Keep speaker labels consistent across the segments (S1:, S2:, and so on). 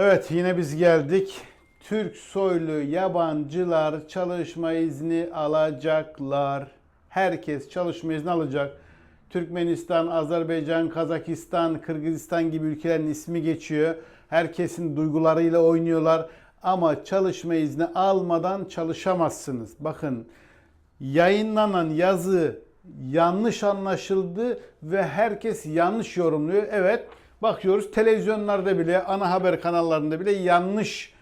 S1: Evet yine biz geldik. Türk soylu yabancılar çalışma izni alacaklar. Herkes çalışma izni alacak. Türkmenistan, Azerbaycan, Kazakistan, Kırgızistan gibi ülkelerin ismi geçiyor. Herkesin duygularıyla oynuyorlar. Ama çalışma izni almadan çalışamazsınız. Bakın yayınlanan yazı yanlış anlaşıldı ve herkes yanlış yorumluyor. Evet bakıyoruz televizyonlarda bile ana haber kanallarında bile yanlış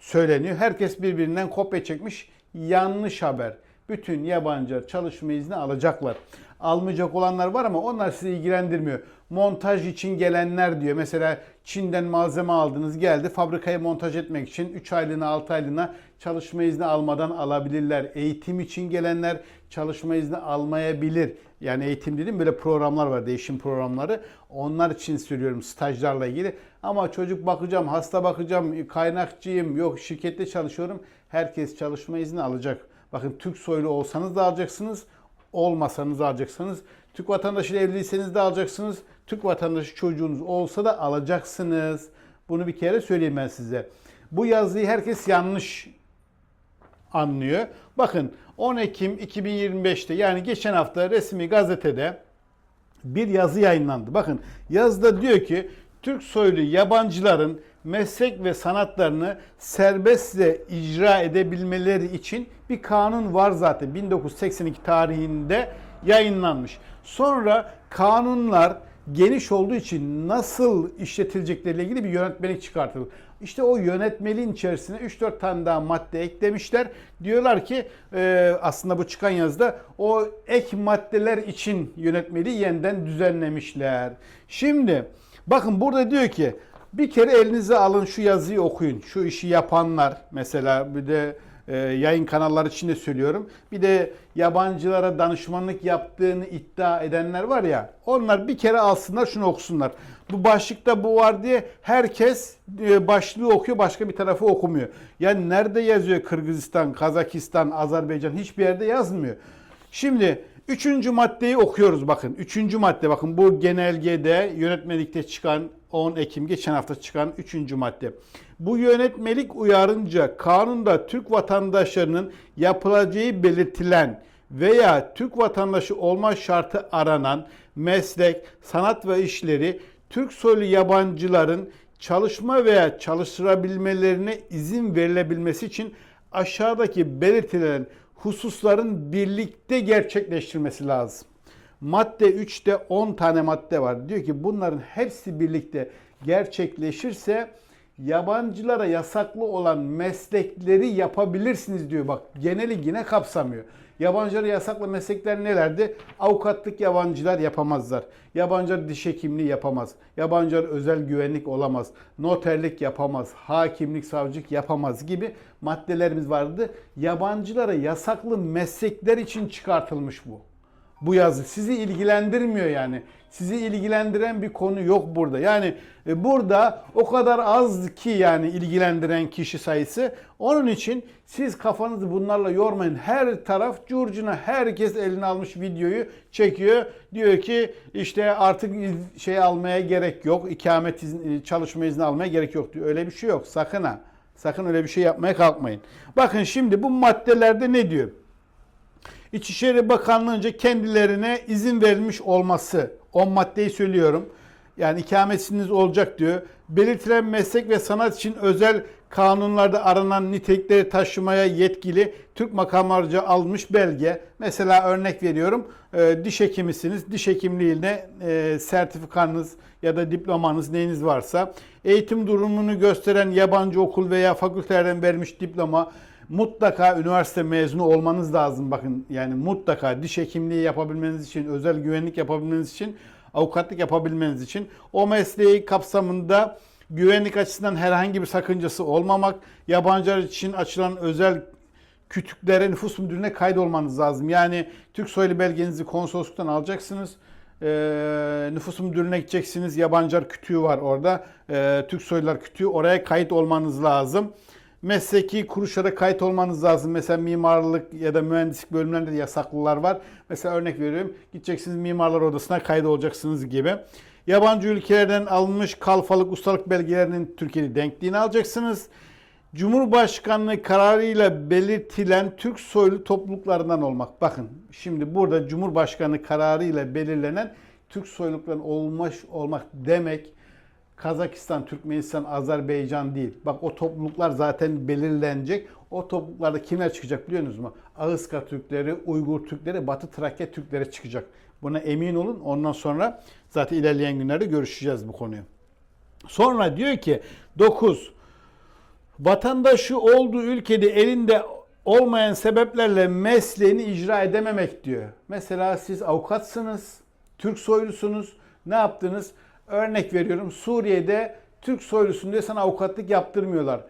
S1: söyleniyor. Herkes birbirinden kopya çekmiş yanlış haber. Bütün yabancılar çalışma izni alacaklar. Almayacak olanlar var ama onlar sizi ilgilendirmiyor. Montaj için gelenler diyor. Mesela Çin'den malzeme aldınız geldi fabrikaya montaj etmek için 3 aylığına 6 aylığına çalışma izni almadan alabilirler. Eğitim için gelenler çalışma izni almayabilir. Yani eğitim dedim böyle programlar var değişim programları. Onlar için söylüyorum stajlarla ilgili. Ama çocuk bakacağım, hasta bakacağım, kaynakçıyım, yok şirkette çalışıyorum. Herkes çalışma izni alacak. Bakın Türk soylu olsanız da alacaksınız, olmasanız da alacaksınız. Türk vatandaşıyla evliyseniz de alacaksınız. Türk vatandaşı çocuğunuz olsa da alacaksınız. Bunu bir kere söyleyeyim ben size. Bu yazıyı herkes yanlış anlıyor. Bakın 10 Ekim 2025'te yani geçen hafta resmi gazetede bir yazı yayınlandı. Bakın yazıda diyor ki Türk soylu yabancıların meslek ve sanatlarını serbestçe icra edebilmeleri için bir kanun var zaten 1982 tarihinde yayınlanmış. Sonra kanunlar geniş olduğu için nasıl işletilecekleri ilgili bir yönetmelik çıkartıldı. İşte o yönetmeliğin içerisine 3-4 tane daha madde eklemişler. Diyorlar ki e, aslında bu çıkan yazıda o ek maddeler için yönetmeliği yeniden düzenlemişler. Şimdi bakın burada diyor ki bir kere elinize alın şu yazıyı okuyun. Şu işi yapanlar mesela bir de e, yayın kanalları için de söylüyorum. Bir de yabancılara danışmanlık yaptığını iddia edenler var ya onlar bir kere alsınlar şunu okusunlar. Bu başlıkta bu var diye herkes e, başlığı okuyor başka bir tarafı okumuyor. Yani nerede yazıyor Kırgızistan, Kazakistan, Azerbaycan hiçbir yerde yazmıyor. Şimdi üçüncü maddeyi okuyoruz bakın. Üçüncü madde bakın bu genelgede yönetmelikte çıkan 10 Ekim geçen hafta çıkan üçüncü madde. Bu yönetmelik uyarınca kanunda Türk vatandaşlarının yapılacağı belirtilen veya Türk vatandaşı olma şartı aranan meslek, sanat ve işleri Türk soylu yabancıların çalışma veya çalıştırabilmelerine izin verilebilmesi için aşağıdaki belirtilen hususların birlikte gerçekleştirmesi lazım. Madde 3'te 10 tane madde var. Diyor ki bunların hepsi birlikte gerçekleşirse yabancılara yasaklı olan meslekleri yapabilirsiniz diyor. Bak geneli yine kapsamıyor. Yabancılara yasaklı meslekler nelerdi? Avukatlık yabancılar yapamazlar. Yabancılar diş hekimliği yapamaz. Yabancılar özel güvenlik olamaz. Noterlik yapamaz. Hakimlik, savcılık yapamaz gibi maddelerimiz vardı. Yabancılara yasaklı meslekler için çıkartılmış bu bu yazı. Sizi ilgilendirmiyor yani. Sizi ilgilendiren bir konu yok burada. Yani e, burada o kadar az ki yani ilgilendiren kişi sayısı. Onun için siz kafanızı bunlarla yormayın. Her taraf curcuna herkes eline almış videoyu çekiyor. Diyor ki işte artık şey almaya gerek yok. İkamet izni, çalışma izni almaya gerek yok diyor. Öyle bir şey yok. Sakın ha. Sakın öyle bir şey yapmaya kalkmayın. Bakın şimdi bu maddelerde ne diyor? İçişleri Bakanlığı'nca kendilerine izin verilmiş olması. 10 maddeyi söylüyorum. Yani ikametiniz olacak diyor. Belirtilen meslek ve sanat için özel kanunlarda aranan nitelikleri taşımaya yetkili Türk makamlarca almış belge. Mesela örnek veriyorum e, diş hekimisiniz. Diş hekimliğine e, sertifikanız ya da diplomanız neyiniz varsa eğitim durumunu gösteren yabancı okul veya fakültelerden vermiş diploma mutlaka üniversite mezunu olmanız lazım. Bakın yani mutlaka diş hekimliği yapabilmeniz için, özel güvenlik yapabilmeniz için, avukatlık yapabilmeniz için o mesleği kapsamında güvenlik açısından herhangi bir sakıncası olmamak, yabancılar için açılan özel kütüklere nüfus müdürlüğüne kaydolmanız lazım. Yani Türk soylu belgenizi konsolosluktan alacaksınız. Ee, nüfus müdürlüğüne gideceksiniz. Yabancılar kütüğü var orada. Ee, Türk soylular kütüğü. Oraya kayıt olmanız lazım mesleki kuruluşlara kayıt olmanız lazım. Mesela mimarlık ya da mühendislik bölümlerinde de yasaklılar var. Mesela örnek veriyorum. Gideceksiniz mimarlar odasına kayıt olacaksınız gibi. Yabancı ülkelerden alınmış kalfalık ustalık belgelerinin Türkiye'de denkliğini alacaksınız. Cumhurbaşkanlığı kararıyla belirtilen Türk soylu topluluklarından olmak. Bakın şimdi burada Cumhurbaşkanı kararıyla belirlenen Türk soylulukların olmuş olmak demek Kazakistan, Türkmenistan, Azerbaycan değil. Bak o topluluklar zaten belirlenecek. O topluluklarda kimler çıkacak biliyor musunuz mu? Ağızka Türkleri, Uygur Türkleri, Batı Trakya Türkleri çıkacak. Buna emin olun. Ondan sonra zaten ilerleyen günlerde görüşeceğiz bu konuyu. Sonra diyor ki 9 vatandaşı olduğu ülkede elinde olmayan sebeplerle mesleğini icra edememek diyor. Mesela siz avukatsınız, Türk soylusunuz. Ne yaptınız? Örnek veriyorum Suriye'de Türk soylusun diye sana avukatlık yaptırmıyorlar.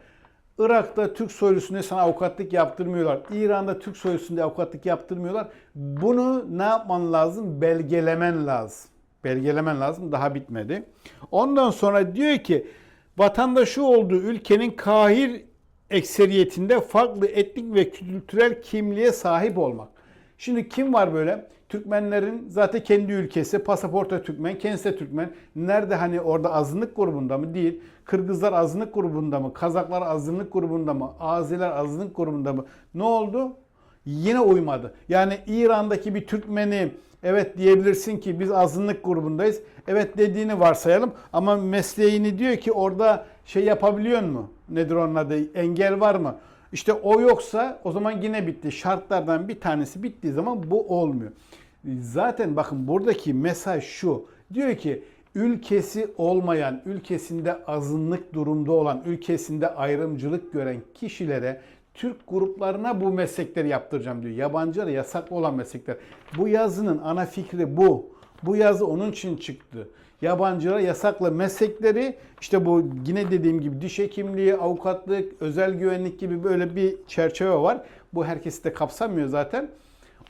S1: Irak'ta Türk soylusun diye sana avukatlık yaptırmıyorlar. İran'da Türk soylusun diye avukatlık yaptırmıyorlar. Bunu ne yapman lazım? Belgelemen lazım. Belgelemen lazım. Daha bitmedi. Ondan sonra diyor ki vatandaşı olduğu ülkenin kahir ekseriyetinde farklı etnik ve kültürel kimliğe sahip olmak. Şimdi kim var böyle? Türkmenlerin zaten kendi ülkesi, pasaporta Türkmen, kendisi Türkmen. Nerede hani orada azınlık grubunda mı? Değil. Kırgızlar azınlık grubunda mı? Kazaklar azınlık grubunda mı? Aziler azınlık grubunda mı? Ne oldu? Yine uymadı. Yani İran'daki bir Türkmeni evet diyebilirsin ki biz azınlık grubundayız. Evet dediğini varsayalım ama mesleğini diyor ki orada şey yapabiliyor mu? Nedir onun adı? Engel var mı? İşte o yoksa o zaman yine bitti. Şartlardan bir tanesi bittiği zaman bu olmuyor. Zaten bakın buradaki mesaj şu. Diyor ki ülkesi olmayan, ülkesinde azınlık durumda olan, ülkesinde ayrımcılık gören kişilere Türk gruplarına bu meslekleri yaptıracağım diyor. Yabancılara yasaklı olan meslekler. Bu yazının ana fikri bu. Bu yazı onun için çıktı. Yabancılara yasaklı meslekleri işte bu yine dediğim gibi diş hekimliği, avukatlık, özel güvenlik gibi böyle bir çerçeve var. Bu herkesi de kapsamıyor zaten.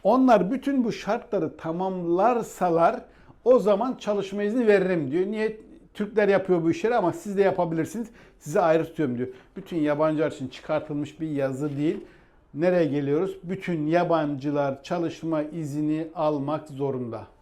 S1: Onlar bütün bu şartları tamamlarsalar o zaman çalışma izni veririm diyor. Niye? Türkler yapıyor bu işleri ama siz de yapabilirsiniz. Size ayrı tutuyorum diyor. Bütün yabancılar için çıkartılmış bir yazı değil. Nereye geliyoruz? Bütün yabancılar çalışma izni almak zorunda.